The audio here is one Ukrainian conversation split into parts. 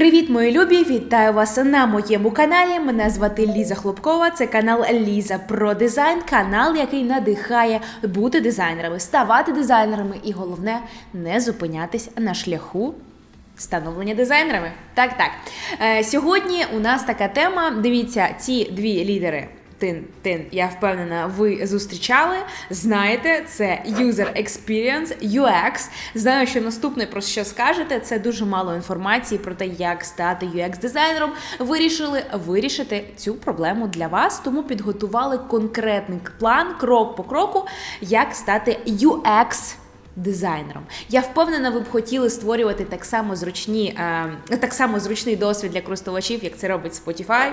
Привіт, мої любі! Вітаю вас на моєму каналі. Мене звати Ліза Хлопкова. Це канал Ліза про дизайн, канал, який надихає бути дизайнерами, ставати дизайнерами і головне не зупинятись на шляху. Становлення дизайнерами. Так, так. Е, сьогодні у нас така тема. Дивіться, ці дві лідери. Тин, тин, я впевнена, ви зустрічали. Знаєте, це User Experience, UX. Знаю, що наступне про що скажете, це дуже мало інформації про те, як стати UX-дизайнером. Вирішили вирішити цю проблему для вас, тому підготували конкретний план, крок по кроку, як стати UX дизайнером. Я впевнена, ви б хотіли створювати так само зручні, е, так само зручний досвід для користувачів, як це робить Spotify,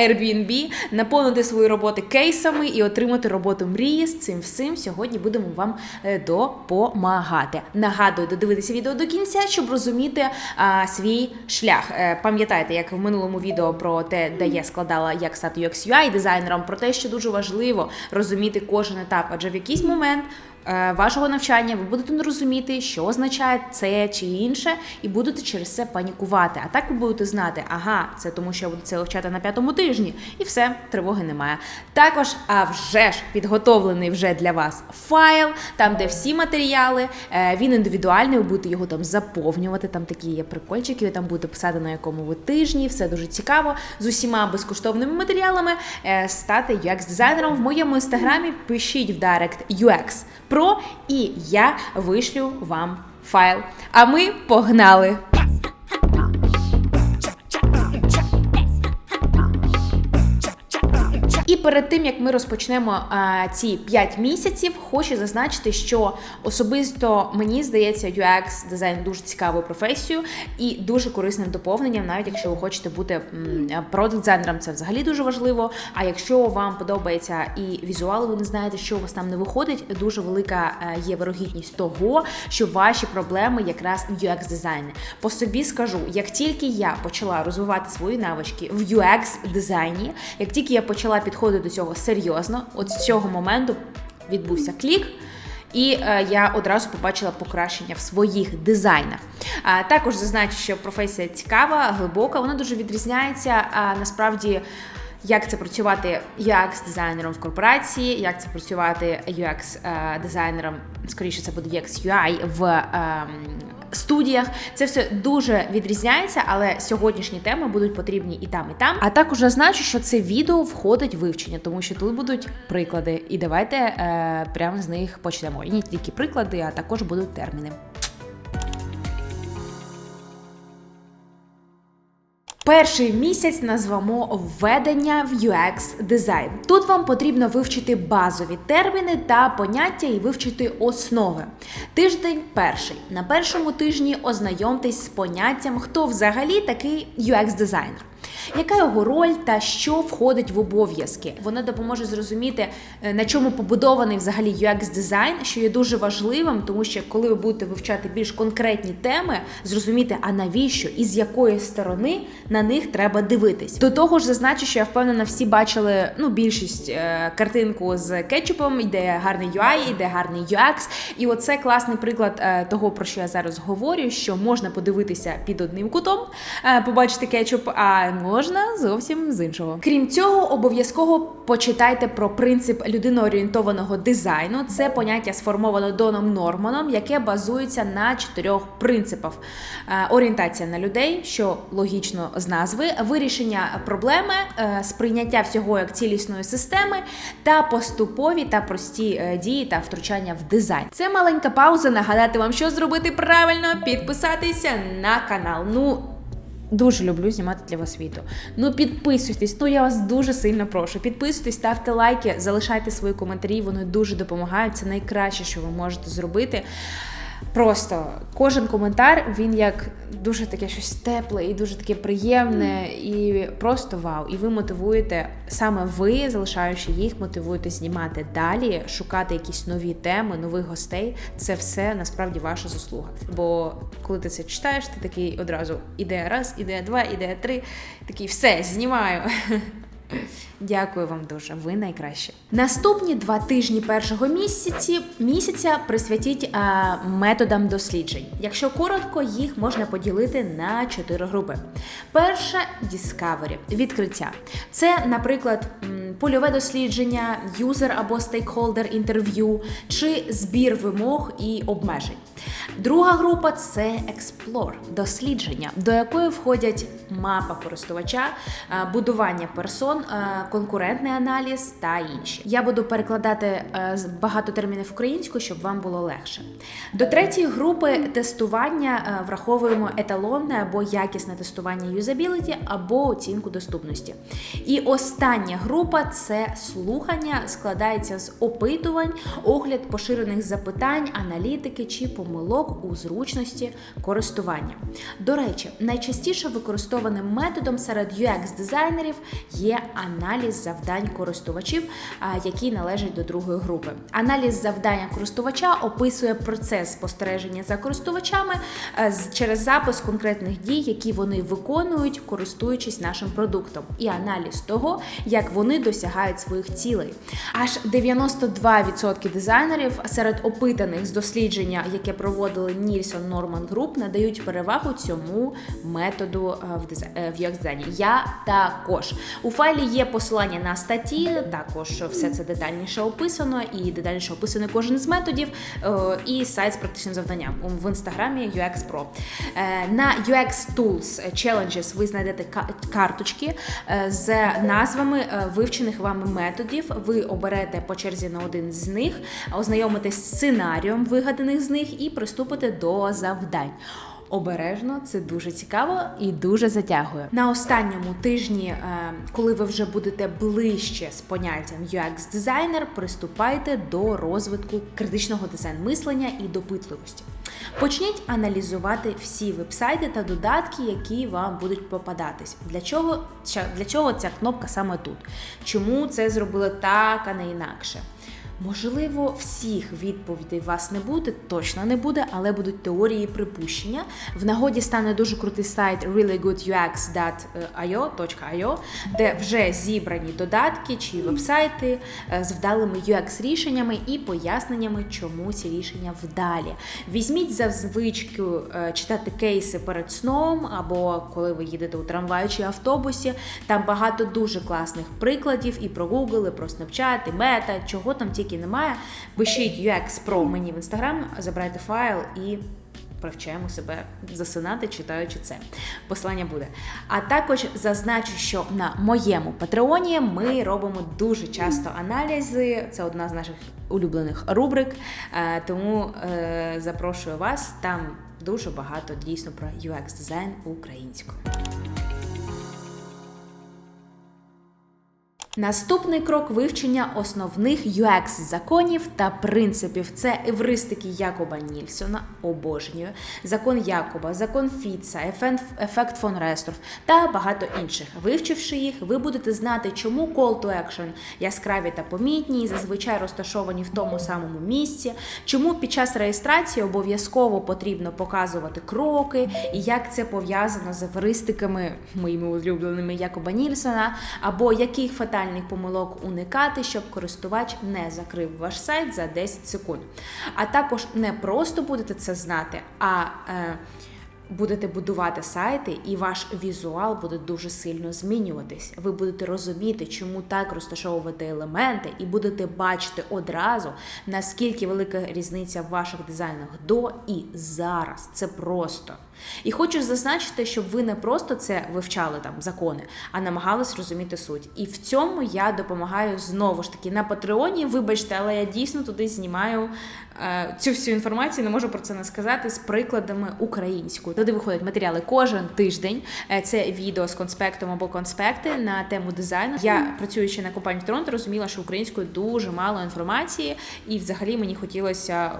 Airbnb, наповнити свої роботи кейсами і отримати роботу мрії. З цим всім сьогодні будемо вам е, допомагати. Нагадую, додивитися відео до кінця, щоб розуміти а, свій шлях. Е, Пам'ятаєте, як в минулому відео про те, де я складала, як стати UX UI дизайнером, про те, що дуже важливо розуміти кожен етап, адже в якийсь момент е, вашого навчання ви будете не розуміти, що означає це чи інше, і будете через це панікувати. А так ви будете знати, ага, це тому, що я буду це вивчати на п'ятому тижні, і все, тривоги немає. Також, а вже ж підготовлений вже для вас файл, там де всі матеріали. е, Він індивідуальний, ви будете його там заповнювати. Там такі є прикольчики, ви там будете писати на якому ви тижні, все дуже цікаво. З усіма безкоштовними матеріалами е, стати UX-дизайнером в моєму інстаграмі. Pишіть в Директ UX Pro, і я вишлю вам файл. А ми погнали! Перед тим як ми розпочнемо а, ці 5 місяців, хочу зазначити, що особисто мені здається, UX дизайн дуже цікавою професією і дуже корисним доповненням, навіть якщо ви хочете бути продакт-дизайнером, це взагалі дуже важливо. А якщо вам подобається і візуал, ви не знаєте, що у вас там не виходить, дуже велика е, є вирогідність того, що ваші проблеми якраз в UX дизайні. По собі скажу, як тільки я почала розвивати свої навички в UX дизайні, як тільки я почала підходити до цього серйозно, от з цього моменту відбувся клік. І е, я одразу побачила покращення в своїх дизайнах. Також зазначу, що професія цікава, глибока, вона дуже відрізняється. Насправді, як це працювати UX-дизайнером в корпорації, як це працювати UX-дизайнером, скоріше це буде UX-UI в е, студіях. Це все дуже відрізняється, але сьогоднішні теми будуть потрібні і там, і там. А також зазначу, що це відео входить в вивчення, тому що тут будуть приклади. І давайте е, прямо з них почнемо. І не тільки приклади, а також будуть терміни. Перший місяць назвемо введення в UX дизайн. Тут вам потрібно вивчити базові терміни та поняття і вивчити основи. Тиждень перший. На першому тижні ознайомтесь з поняттям, хто взагалі такий UX дизайнер. Яка його роль та що входить в обов'язки? Воно допоможе зрозуміти, е, на чому побудований взагалі UX дизайн, що є дуже важливим, тому що коли ви будете вивчати більш конкретні теми, зрозуміти, а навіщо і з якої сторони на них треба дивитись. До того ж, зазначу, що я впевнена, всі бачили ну більшість е, картинку з кетчупом, йде гарний UI, йде гарний UX. І оце класний приклад е, того, про що я зараз говорю, що можна подивитися під одним кутом, побачити кетчуп, а можна зовсім з іншого. Крім цього, обов'язково почитайте про принцип людиноорієнтованого дизайну. Це поняття сформовано Доном Норманом, яке базується на чотирьох принципах: Е, орієнтація на людей, що логічно з назви, вирішення проблеми, е, сприйняття всього як цілісної системи, та поступові та прості е, дії та втручання в дизайн. Це маленька пауза. Нагадати вам, що зробити правильно, підписатися на канал. Ну. Дуже люблю знімати для вас відео. Ну підписуйтесь, ну я вас дуже сильно прошу. Підписуйтесь, ставте лайки, залишайте свої коментарі, вони дуже допомагають. Це найкраще, що ви можете зробити. Просто кожен коментар він як дуже таке щось тепле і дуже таке приємне, і просто вау. І ви мотивуєте саме ви, залишаючи їх, мотивуєте знімати далі, шукати якісь нові теми, нових гостей. Це все насправді ваша заслуга. Бо коли ти це читаєш, ти такий одразу ідея раз, ідея два, ідея три. Такий все знімаю. Дякую вам дуже, ви найкраще. Наступні два тижні першого місяці місяця присвятіть е, методам досліджень. Якщо коротко, їх можна поділити на чотири групи. Перше Discovery – відкриття. Це, наприклад, польове дослідження, юзер або стейкхолдер інтерв'ю чи збір вимог і обмежень. Друга група це Explore – дослідження, до якої входять мапа користувача, е, будування персон, е, конкурентний аналіз та інші. Я буду перекладати е, багато термінів українською, щоб вам було легше. До третьої групи тестування е, враховуємо еталонне або якісне тестування юзабіліті або оцінку доступності. І остання група це слухання, складається з опитувань, огляд поширених запитань, аналітики чи помилок у зручності користування. До речі, найчастіше використованим методом серед UX-дизайнерів є аналіз завдань користувачів, які належать до другої групи. Аналіз завдання користувача описує процес спостереження за користувачами через запис конкретних дій, які вони виконують, користуючись нашим продуктом, і аналіз того, як вони досягають своїх цілей. Аж 92% дизайнерів серед опитаних з дослідження, яке проводили Нільсон Норман Груп, надають перевагу цьому методу в дизай- е, UX-дизайні. Я також у файлі є посилання на статті. Також все це детальніше описано, і детальніше описаний кожен з методів, е, і сайт з практичним завданням в інстаграмі UX Pro. Е, На UX Tools Challenges ви знайдете карточки е, з назвами вивчених вами методів. Ви оберете по черзі на один з них, ознайомитесь з сценарієм вигаданих з них і приступите до завдань. Обережно, це дуже цікаво і дуже затягує. На останньому тижні, е, коли ви вже будете ближче з поняттям UX-дизайнер, приступайте до розвитку критичного дизайн-мислення і допитливості. Почніть аналізувати всі вебсайти та додатки, які вам будуть попадатись. Для чого, для чого ця кнопка саме тут? Чому це зробили так, а не інакше? Можливо, всіх відповідей вас не буде, точно не буде, але будуть теорії припущення. В нагоді стане дуже крутий сайт reallygoodux.io, де вже зібрані додатки чи вебсайти е, з вдалими UX-рішеннями і поясненнями, чому ці рішення вдалі. Візьміть за звичку е, читати кейси перед сном або коли ви їдете у трамваї чи автобусі. Там багато дуже класних прикладів і про Google, і про Snapchat, і Meta, чого там тільки немає. Пишіть UX Pro мені в інстаграм, забирайте файл і. Привчаємо себе засинати, читаючи це. Посилання буде. А також зазначу, що на моєму патреоні ми робимо дуже часто аналізи. Це одна з наших улюблених рубрик. Е, Тому е, запрошую вас. Там дуже багато дійсно про UX дизайн українською. Наступний крок вивчення основних UX-законів та принципів. Це евристики Якоба Нільсона, обожнюю, закон Якоба, закон Фіца, ефект фон Ресторф та багато інших. Вивчивши їх, ви будете знати, чому call to action яскраві та помітні, і зазвичай розташовані в тому самому місці, чому під час реєстрації обов'язково потрібно показувати кроки, і як це пов'язано з евристиками моїми улюбленими Якоба Нільсона, або яких фатальних помилок уникати, щоб користувач не закрив ваш сайт за 10 секунд. А також не просто будете це знати, а е, будете будувати сайти, і ваш візуал буде дуже сильно змінюватись. Ви будете розуміти, чому так розташовувати елементи, і будете бачити одразу, наскільки велика різниця в ваших дизайнах до і зараз. Це просто. І хочу зазначити, щоб ви не просто це вивчали там закони, а намагались розуміти суть. І в цьому я допомагаю знову ж таки на Патреоні. Вибачте, але я дійсно туди знімаю е, цю всю інформацію, не можу про це не сказати з прикладами українською. Туди виходять матеріали кожен тиждень. Е, Це відео з конспектом або конспекти на тему дизайну. Я працюючи на компанії Торонто, розуміла, що українською дуже мало інформації, і взагалі мені хотілося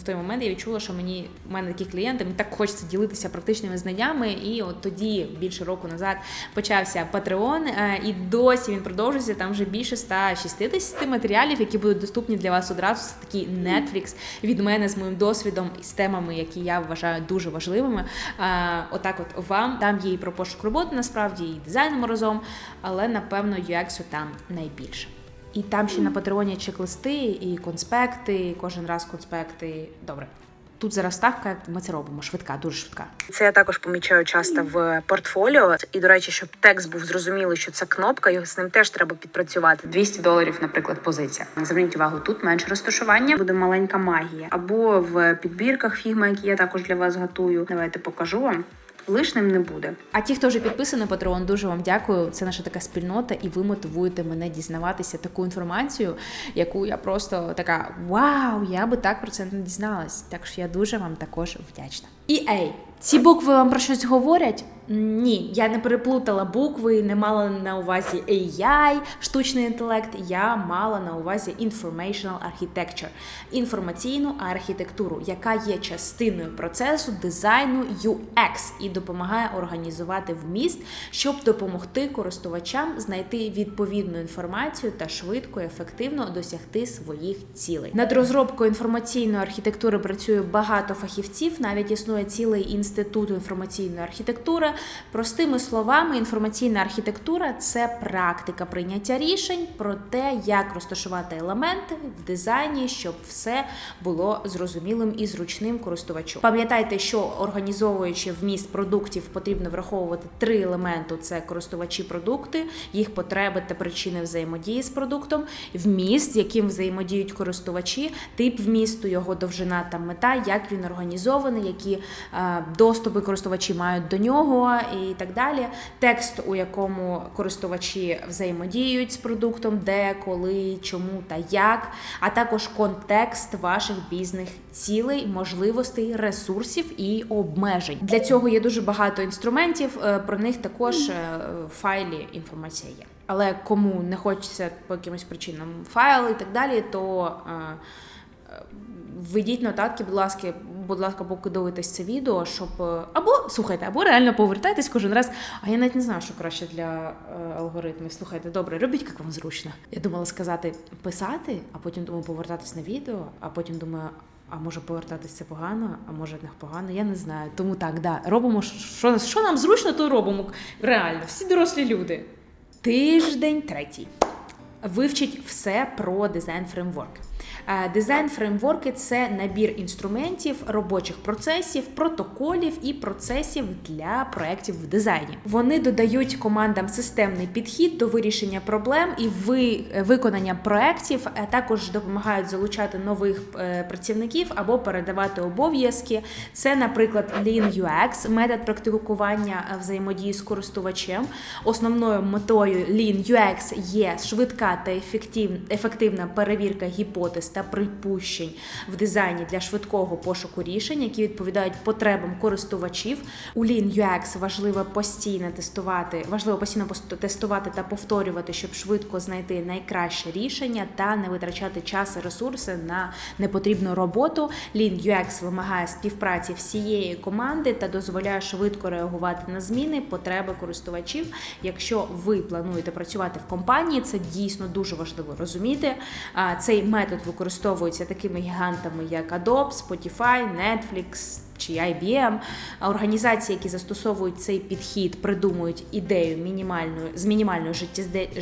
в той момент я відчула, що мені в мене такі клієнти, мені так хочеться ділитися поділитися практичними знаннями. І от тоді, більше року назад, почався Patreon, е, і досі він продовжується. Там вже більше 160 матеріалів, які будуть доступні для вас одразу. Це такий Netflix від мене з моїм досвідом і з темами, які я вважаю дуже важливими. Е, Отак, от вам там є і про пошук роботи, насправді, і дизайном разом, але напевно UX там найбільше. І там ще на Патреоні чек-листи і конспекти, і кожен раз конспекти. Добре. Тут зараз ставка, ми це робимо, швидка, дуже швидка. Це я також помічаю часто в портфоліо. І до речі, щоб текст був зрозумілий, що це кнопка, його з ним теж треба підпрацювати. 200 доларів, наприклад, позиція. Зверніть увагу, тут менше розташування, буде маленька магія. Або в підбірках фігма, які я також для вас готую. Давайте покажу вам. Лишним не буде. А ті, хто вже підписаний на Patreon, дуже вам дякую. Це наша така спільнота, і ви мотивуєте мене дізнаватися таку інформацію, яку я просто така вау, я би так про це не дізналась. Так що я дуже вам також вдячна. І ей, ці букви вам про щось говорять? Ні, я не переплутала букви, не мала на увазі AI, штучний інтелект. Я мала на увазі informational architecture, інформаційну архітектуру, яка є частиною процесу дизайну UX і допомагає організувати вміст, щоб допомогти користувачам знайти відповідну інформацію та швидко і ефективно досягти своїх цілей. Над розробкою інформаційної архітектури працює багато фахівців. Навіть існує цілий інститут інформаційної архітектури. Простими словами, інформаційна архітектура це практика прийняття рішень про те, як розташувати елементи в дизайні, щоб все було зрозумілим і зручним користувачу. Пам'ятайте, що організовуючи вміст продуктів, потрібно враховувати три елементи: це користувачі продукти, їх потреби та причини взаємодії з продуктом, вміст, з яким взаємодіють користувачі, тип вмісту, його довжина та мета, як він організований, які е, доступи користувачі мають до нього і так далі. Текст, у якому користувачі взаємодіють з продуктом, де, коли, чому та як, а також контекст ваших бізнес цілей, можливостей, ресурсів і обмежень. Для цього є дуже багато інструментів. е, Про них також е, в файлі інформація є. Але кому не хочеться по якимось причинам файл і так далі, то е, введіть нотатки, будь ласка, будь ласка, поки це відео, щоб е, або слухайте, або реально повертайтесь кожен раз. А я навіть не знаю, що краще для е, алгоритмів. Слухайте, добре, робіть як вам зручно. Я думала сказати писати, а потім думаю повертатись на відео, а потім думаю. А може повертатись це погано, а може не погано, я не знаю. Тому так, да, робимо що, що нам зручно, то робимо. Реально, всі дорослі люди. Тиждень третій. Вивчіть все про дизайн фреймворк. Е, Дизайн фреймворки це набір інструментів, робочих процесів, протоколів і процесів для проєктів в дизайні. Вони додають командам системний підхід до вирішення проблем і ви, виконання проєктів, а також допомагають залучати нових е, працівників або передавати обов'язки. Це, наприклад, Lean UX, метод практикування е, взаємодії з користувачем. Основною метою Lean UX є швидка та ефективна перевірка гіпотез та припущень в дизайні для швидкого пошуку рішень, які відповідають потребам користувачів. У Lean UX важливо постійно тестувати, важливо постійно пос- тестувати та повторювати, щоб швидко знайти найкраще рішення та не витрачати час і ресурси на непотрібну роботу. Lean UX вимагає співпраці всієї команди та дозволяє швидко реагувати на зміни, потреби користувачів. Якщо ви плануєте працювати в компанії, це дійсно дуже важливо розуміти. Цей метод використовується такими гігантами, як Adobe, Spotify, Netflix. Чи IBM, організації, які застосовують цей підхід, придумують ідею мінімальної з мінімальною життєзде-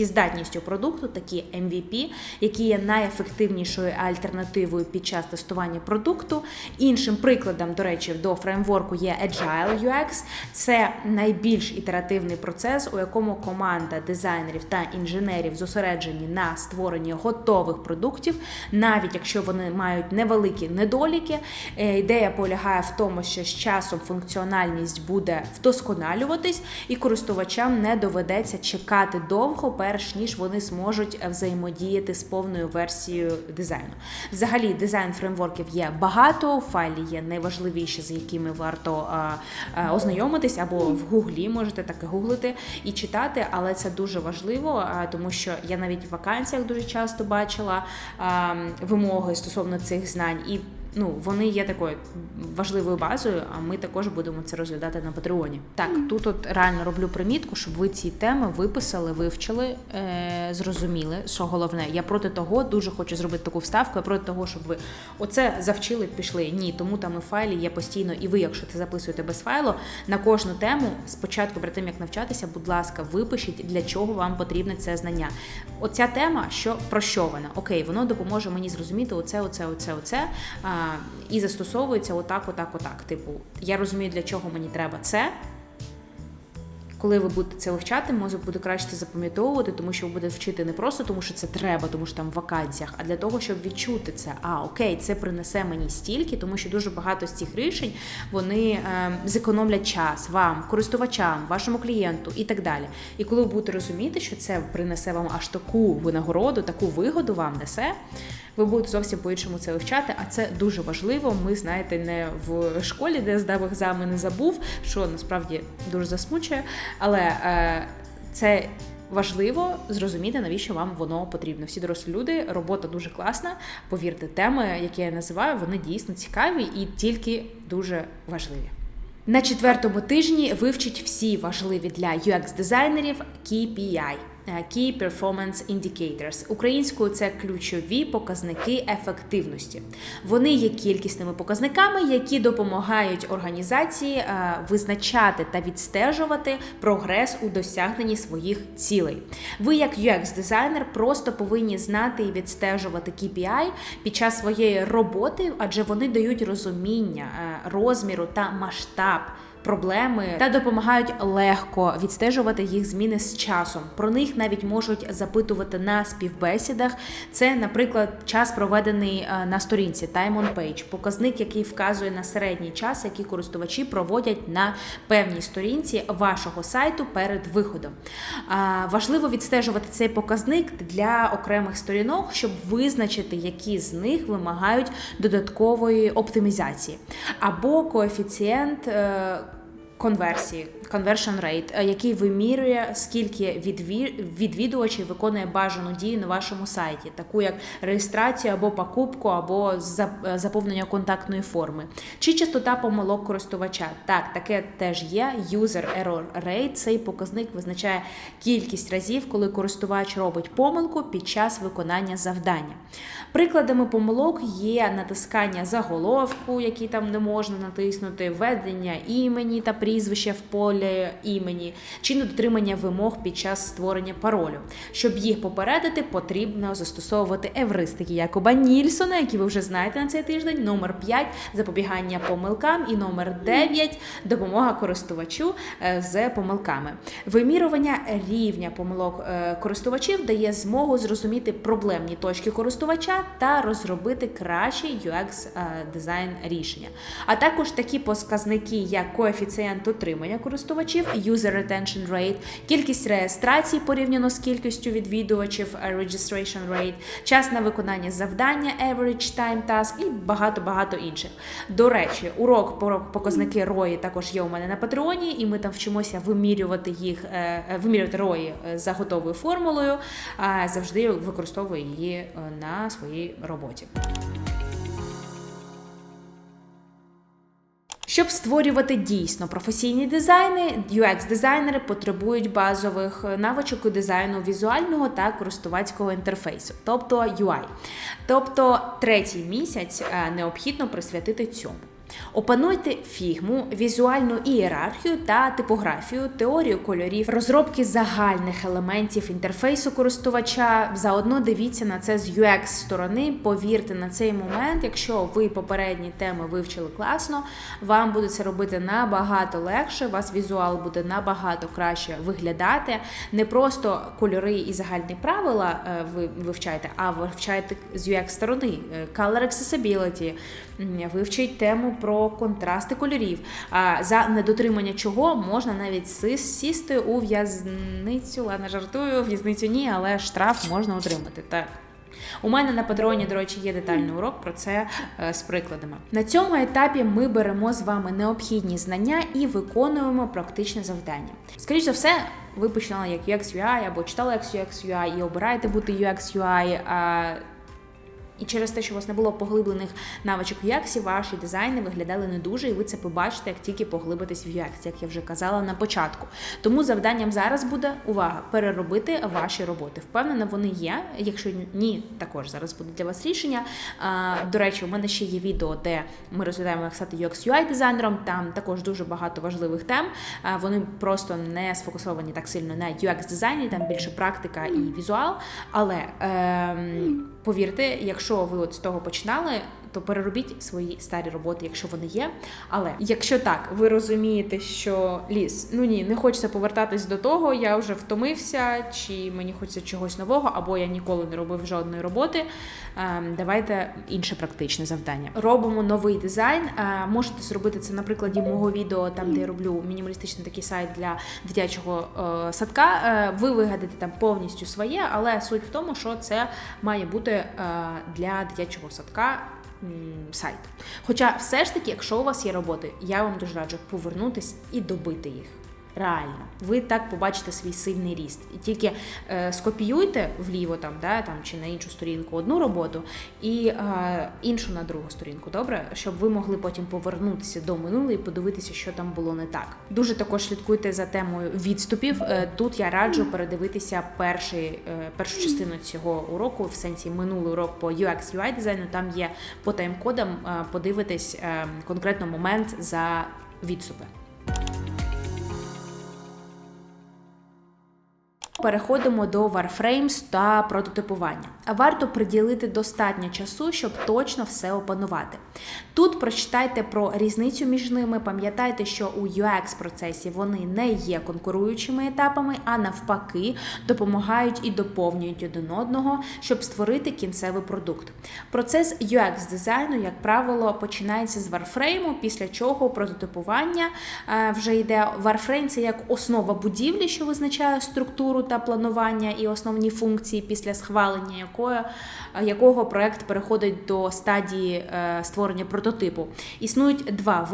життєздатністю продукту, такі MVP, які є найефективнішою альтернативою під час тестування продукту. Іншим прикладом, до речі, до фреймворку є Agile UX. Це найбільш ітеративний процес, у якому команда дизайнерів та інженерів зосереджені на створенні готових продуктів, навіть якщо вони мають невеликі недоліки. Е, Ідея полягає в тому, що з часом функціональність буде вдосконалюватись, і користувачам не доведеться чекати довго, перш ніж вони зможуть взаємодіяти з повною версією дизайну. Взагалі, дизайн фреймворків є багато. У файлі є найважливіші, з якими варто а, а, ознайомитись, або в гуглі можете так і гуглити і читати, але це дуже важливо, тому що я навіть в вакансіях дуже часто бачила вимоги стосовно цих знань і. Ну вони є такою важливою базою, а ми також будемо це розглядати на Патреоні. Так, тут от реально роблю примітку, щоб ви ці теми виписали, вивчили, е- зрозуміли, що головне. Я проти того дуже хочу зробити таку вставку. Я проти того, щоб ви оце завчили, пішли. Ні, тому там і файлі є постійно, і ви, якщо це записуєте без файлу, на кожну тему спочатку, перед тим як навчатися, будь ласка, випишіть, для чого вам потрібне це знання. Оця тема, що про що вона? Окей, воно допоможе мені зрозуміти оце, оце, оце, оце. А, і застосовується отак, отак, отак. Типу, я розумію, для чого мені треба це. Коли ви будете це вивчати, мозок буде краще запам'ятовувати, тому що ви будете вчити не просто тому, що це треба, тому що там в вакансіях, а для того, щоб відчути це. А окей, це принесе мені стільки, тому що дуже багато з цих рішень вони е, зекономлять час вам, користувачам, вашому клієнту і так далі. І коли ви будете розуміти, що це принесе вам аж таку винагороду, таку вигоду вам несе. Ви будете зовсім по-іншому це вивчати, а це дуже важливо. Ми знаєте, не в школі, де здав екзамен, не забув, що насправді дуже засмучує. Але е, це важливо зрозуміти, навіщо вам воно потрібно. Всі дорослі люди, робота дуже класна. Повірте, теми, які я називаю, вони дійсно цікаві і тільки дуже важливі. На четвертому тижні вивчіть всі важливі для UX-дизайнерів KPI – Key Performance Indicators. Українською це ключові показники ефективності. Вони є кількісними показниками, які допомагають організації е, визначати та відстежувати прогрес у досягненні своїх цілей. Ви, як UX-дизайнер, просто повинні знати і відстежувати KPI під час своєї роботи, адже вони дають розуміння е, розміру та масштаб проблеми та допомагають легко відстежувати їх зміни з часом. Про них навіть можуть запитувати на співбесідах. Це, наприклад, час проведений е, на сторінці Time on Page, показник, який вказує на середній час, який користувачі проводять на певній сторінці вашого сайту перед виходом. Важливо відстежувати цей показник для окремих сторінок, щоб визначити, які з них вимагають додаткової оптимізації, або коефіцієнт. Конверсії, conversion rate, е, який вимірює, скільки відві- відвідувачів виконує бажану дію на вашому сайті, таку як реєстрацію або покупку, або е, заповнення контактної форми, чи частота помилок користувача. Так, таке теж є. User error rate. Цей показник визначає кількість разів, коли користувач робить помилку під час виконання завдання. Прикладами помилок є натискання заголовку, який там не можна натиснути, введення імені та прізвища в полі імені, чи недотримання вимог під час створення паролю. Щоб їх попередити, потрібно застосовувати евристики Якоба Нільсона, які ви вже знаєте на цей тиждень. Номер 5 запобігання помилкам, і номер 9 допомога користувачу е, з помилками. Вимірювання рівня помилок е, користувачів дає змогу зрозуміти проблемні точки користувача та розробити кращі UX е, дизайн рішення. А також такі показники, як коефіцієнт отримання користувачів, user retention rate, кількість реєстрацій порівняно з кількістю відвідувачів, е, registration rate, час на виконання завдання, average time task і багато-багато інших. До речі, урок про показники рої також є у мене на Патреоні, і ми там вчимося вимірювати їх, е, е, вимірювати рої за готовою формулою. А завжди використовую її на своїй роботі. Щоб створювати дійсно професійні дизайни, UX-дизайнери потребують базових навичок у дизайну візуального та користувацького інтерфейсу, тобто UI. Тобто третій місяць е, необхідно присвятити цьому. Опануйте фігму, візуальну ієрархію та типографію, теорію кольорів, розробки загальних елементів інтерфейсу користувача. Заодно дивіться на це з UX сторони. Повірте на цей момент, якщо ви попередні теми вивчили класно, вам буде це робити набагато легше. Вас візуал буде набагато краще виглядати. Не просто кольори і загальні правила е, ви вивчаєте, а вивчаєте з UX сторони. Е, Color accessibility, вивчіть тему про контрасти кольорів. А за недотримання чого можна навіть сісти у в'язницю. Ладно, жартую, в'язницю ні, але штраф можна отримати. Так. У мене на Патреоні, до речі, є детальний урок про це е, з прикладами. На цьому етапі ми беремо з вами необхідні знання і виконуємо практичне завдання. Скоріше за все, ви починали як UX UI або читали як UX UI і обираєте бути UX UI, І через те, що у вас не було поглиблених навичок в UX, ваші дизайни виглядали не дуже, і ви це побачите, як тільки поглибитесь в UX, як я вже казала на початку. Тому завданням зараз буде увага переробити ваші роботи. Впевнена, вони є. Якщо ні, також зараз буде для вас рішення. До речі, у мене ще є відео, де ми розглядаємо, як стати UX UI дизайнером. Там також дуже багато важливих тем. Вони просто не сфокусовані так сильно на UX дизайні, там більше практика і візуал. Але ем, повірте, якщо ви от з того починали. То переробіть свої старі роботи, якщо вони є. Але якщо так, ви розумієте, що ліс, ну ні, не хочеться повертатись до того, я вже втомився, чи мені хочеться чогось нового, або я ніколи не робив жодної роботи. ем, Давайте інше практичне завдання. Робимо новий дизайн. Е, Можете зробити це на прикладі мого відео, там де я роблю мінімалістичний такий сайт для дитячого е, садка. Е, Ви вигадите там повністю своє, але суть в тому, що це має бути для дитячого садка сайт. Хоча, все ж таки, якщо у вас є роботи, я вам дуже раджу повернутись і добити їх. Реально, ви так побачите свій сильний ріст. І тільки е, скопіюйте вліво там, да, там чи на іншу сторінку одну роботу і е, іншу на другу сторінку. Добре, щоб ви могли потім повернутися до минулого і подивитися, що там було не так. Дуже також слідкуйте за темою відступів. Е, тут я раджу передивитися перший, е, першу частину цього уроку, в сенсі минулий урок по UX UI дизайну. Там є по тайм-кодам, е, подивитись е, конкретно момент за відступи. Переходимо до Warframes та прототипування. Варто приділити достатньо часу, щоб точно все опанувати. Тут прочитайте про різницю між ними. Пам'ятайте, що у UX процесі вони не є конкуруючими етапами, а навпаки, допомагають і доповнюють один одного, щоб створити кінцевий продукт. Процес UX дизайну, як правило, починається з Warframe, після чого прототипування е, вже йде. Warframe – це як основа будівлі, що визначає структуру та планування і основні функції, після схвалення якої, е, якого проект переходить до стадії е, створення прототипу. Існують два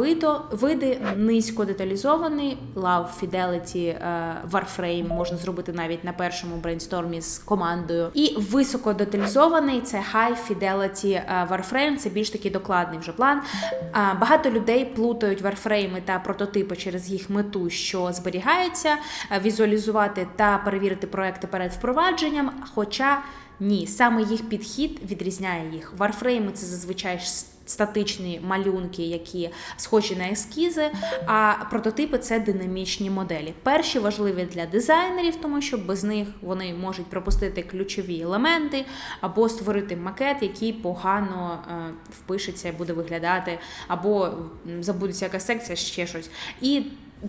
види: низько деталізований Love Fidelity е, Warframe, можна зробити навіть на першому брейнстормі з командою. І високо деталізований це High Fidelity Warframe, це більш такий докладний вже план. Багато людей плутають варфрейми та прототипи через їх мету, що зберігається, візуалізувати та перевірити проекти перед впровадженням. Хоча ні, саме їх підхід відрізняє їх. Варфрейми це зазвичай статичні малюнки, які схожі на ескізи, а прототипи це динамічні моделі. Перші важливі для дизайнерів, тому що без них вони можуть пропустити ключові елементи або створити макет, який погано е, впишеться, буде виглядати, або забудеться якась секція, ще щось. І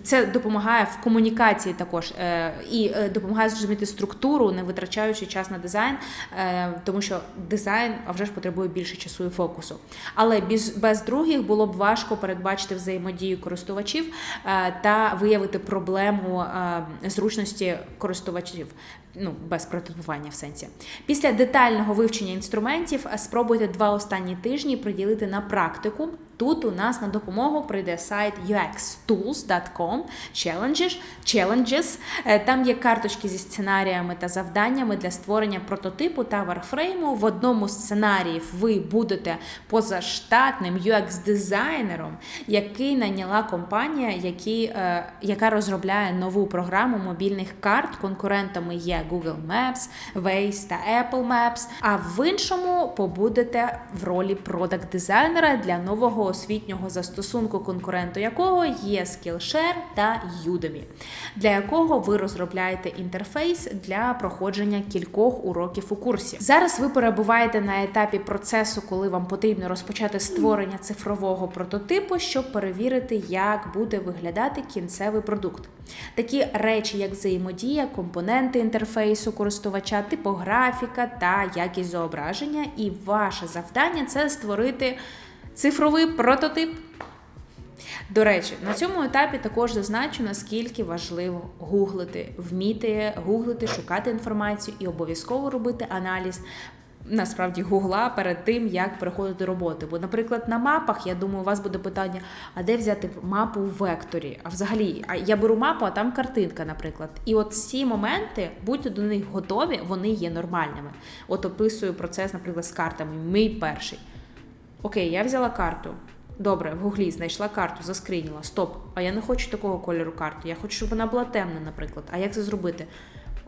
це допомагає в комунікації також е, і е, допомагає зрозуміти структуру, не витрачаючи час на дизайн, е, тому що дизайн а вже ж потребує більше часу і фокусу. Але без, других було б важко передбачити взаємодію користувачів та виявити проблему зручності користувачів. Ну, без прототипування в сенсі. Після детального вивчення інструментів е, спробуйте два останні тижні приділити на практику. Тут у нас на допомогу прийде сайт uxtools.com challenges, challenges. Там є карточки зі сценаріями та завданнями для створення прототипу та варфрейму. В одному з сценаріїв ви будете позаштатним UX-дизайнером, який найняла компанія, які, е, яка розробляє нову програму мобільних карт. Конкурентами є Google Maps, Waze та Apple Maps. А в іншому побудете в ролі продакт-дизайнера для нового освітнього застосунку, конкуренту якого є Skillshare та Udemy, для якого ви розробляєте інтерфейс для проходження кількох уроків у курсі. Зараз ви перебуваєте на етапі процесу, коли вам потрібно розпочати створення цифрового прототипу, щоб перевірити, як буде виглядати кінцевий продукт. Такі речі, як взаємодія, компоненти інтерфейсу користувача, типографіка та якість зображення. І ваше завдання це створити цифровий прототип. До речі, на цьому етапі також зазначу, наскільки важливо гуглити, вміти гуглити, шукати інформацію і обов'язково робити аналіз насправді гугла перед тим, як переходити до роботи. Бо, наприклад, на мапах, я думаю, у вас буде питання: а де взяти мапу в векторі? А взагалі, я беру мапу, а там картинка, наприклад. І от ці моменти, будьте до них готові, вони є нормальними. От описую процес, наприклад, з картами. Мій перший. Окей, я взяла карту. Добре, в гуглі знайшла карту, заскриніла. Стоп. А я не хочу такого кольору карти. Я хочу, щоб вона була темна, наприклад. А як це зробити?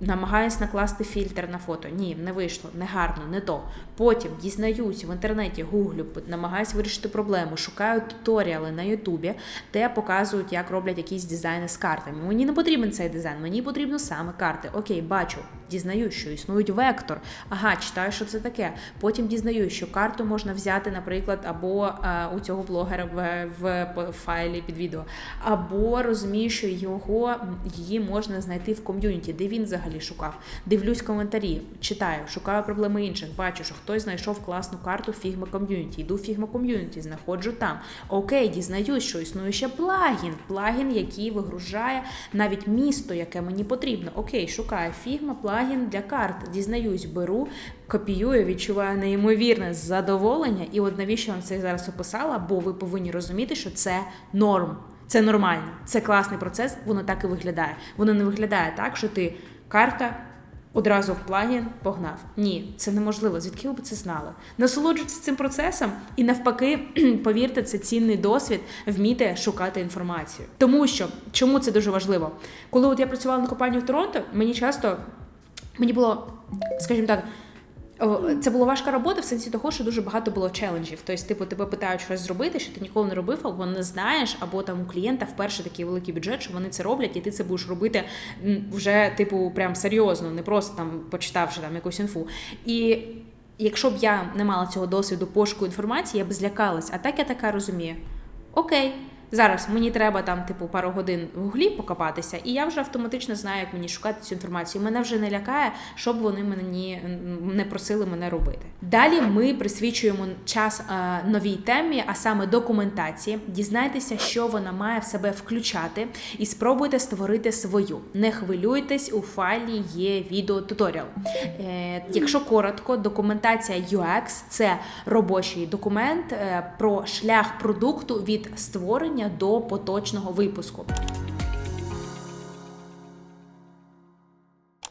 Намагаюсь накласти фільтр на фото. Ні, не вийшло, не гарно, не то. Потім дізнаюсь в інтернеті, гуглю, намагаюсь вирішити проблему, шукаю туторіали на Ютубі, де показують, як роблять якісь дизайни з картами. Мені не потрібен цей дизайн, мені потрібно саме карти. Окей, бачу, дізнаюсь, що існують вектор. Ага, читаю, що це таке. Потім дізнаюсь, що карту можна взяти, наприклад, або е, у цього блогера в, в, в файлі під відео, або розумію, що його її можна знайти в ком'юніті, де він взагалі шукав. Дивлюсь коментарі, читаю, шукаю проблеми інших. Бачу, що хтось знайшов класну карту Figma ком'юніті. Йду в Figma ком'юніті, знаходжу там. Окей, дізнаюсь, що існує ще плагін. Плагін, який вигружає навіть місто, яке мені потрібно. Окей, шукаю Figma, плагін для карт. Дізнаюсь, беру, копіюю, відчуваю неймовірне задоволення. І от навіщо вам це зараз описала? Бо ви повинні розуміти, що це норм. Це нормально, це класний процес, воно так і виглядає. Воно не виглядає так, що ти карта одразу в плагін погнав. Ні, це неможливо. Звідки ви б це знали? Насолоджуйтесь цим процесом і навпаки, повірте, це цінний досвід вміти шукати інформацію. Тому що чому це дуже важливо? Коли от я працювала на компанію в Торонто, мені часто мені було, скажімо так. Це була важка робота в сенсі того, що дуже багато було челенджів. Тобто, типу, тебе питають щось зробити, що ти ніколи не робив, або не знаєш, або там у клієнта вперше такий великий бюджет, що вони це роблять, і ти це будеш робити вже, типу, прям серйозно, не просто там почитавши там якусь інфу. І якщо б я не мала цього досвіду пошуку інформації, я б злякалась. А так я така розумію. Окей. Зараз мені треба там, типу, пару годин в гуглі покопатися, і я вже автоматично знаю, як мені шукати цю інформацію. Мене вже не лякає, щоб вони мені не просили мене робити. Далі ми присвячуємо час е, новій темі, а саме документації. Дізнайтеся, що вона має в себе включати, і спробуйте створити свою. Не хвилюйтесь, у файлі є відеотуторіал. Е, якщо коротко, документація UX – це робочий документ е, про шлях продукту від створення до поточного випуску.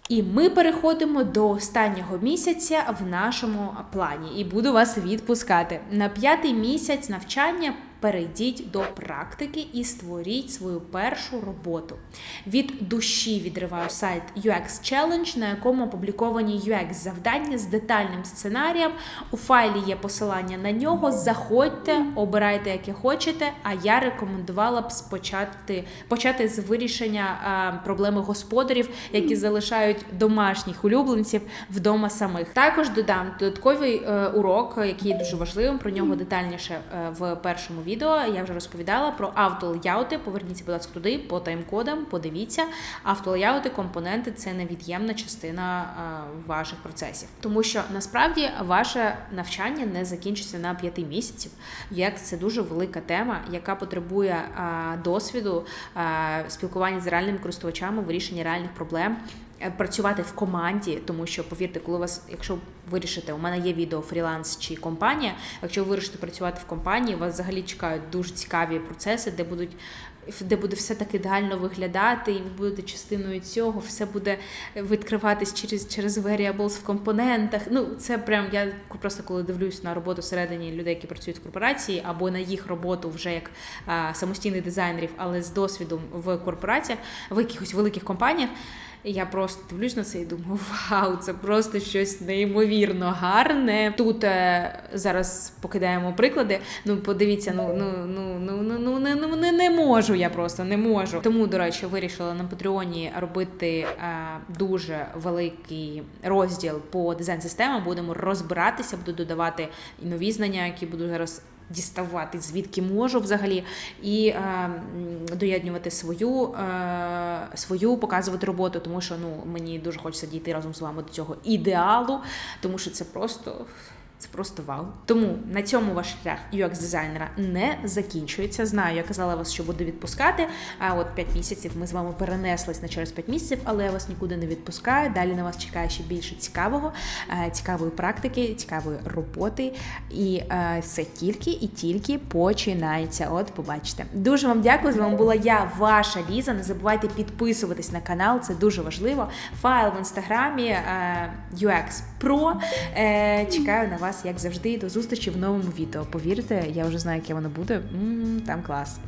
І ми переходимо до останнього місяця в нашому плані, і буду вас відпускати на п'ятий місяць навчання. Перейдіть до практики і створіть свою першу роботу. Від душі відриваю сайт UX Challenge, на якому опубліковані UX завдання з детальним сценарієм. У файлі є посилання на нього. Заходьте, обирайте, яке хочете. А я рекомендувала б спочати почати з вирішення а, проблеми господарів, які залишають домашніх улюбленців вдома самих. Також додам додатковий е, урок, який дуже важливим. Про нього детальніше е, в першому відео. Я вже розповідала про автолеяути. Поверніться, будь ласка, туди по тайм-кодам. Подивіться, автолеяути, компоненти це невід'ємна частина е, ваших процесів, тому що насправді ваше навчання не закінчиться на п'яти місяців. Як це дуже велика тема, яка потребує е, досвіду, е, спілкування з реальними користувачами, вирішення реальних проблем. Е, Працювати в команді, тому що повірте, коли вас, якщо вирішите, у мене є відео фріланс чи компанія. Якщо ви вирішите працювати в компанії, вас взагалі чекають дуже цікаві процеси, де будуть де буде все так ідеально виглядати, і ви будете частиною цього, все буде відкриватись через через variables в компонентах. Ну це прям я просто коли дивлюсь на роботу всередині людей, які працюють в корпорації, або на їх роботу вже як а, самостійних дизайнерів, але з досвідом в корпораціях, в якихось великих компаніях. Я просто дивлюсь на це і думаю, вау, це просто щось неймовірно гарне. Тут е, зараз покидаємо приклади. Ну, подивіться, ну ну ну ну ну ну не, ну, не, не можу я просто не можу. Тому, до речі, вирішила на Патреоні робити е, дуже великий розділ по дизайн-системам. Будемо розбиратися, буду додавати нові знання, які буду зараз діставати, звідки можу взагалі, і е, доєднювати свою, е, свою, показувати роботу, тому що ну, мені дуже хочеться дійти разом з вами до цього ідеалу, тому що це просто. Це просто вау. Тому на цьому ваш шлях UX дизайнера не закінчується. Знаю, я казала вас, що буду відпускати. А от 5 місяців ми з вами перенеслись на через 5 місяців, але я вас нікуди не відпускаю. Далі на вас чекає ще більше цікавого, е, цікавої практики, цікавої роботи. І е, все тільки і тільки починається. От побачите. Дуже вам дякую. З вами була я, ваша Ліза. Не забувайте підписуватись на канал, це дуже важливо. Файл в інстаграмі е, UX Pro. Чекаю на вас, як завжди. До зустрічі в новому відео. Повірте, я вже знаю, яке воно буде. М, там клас.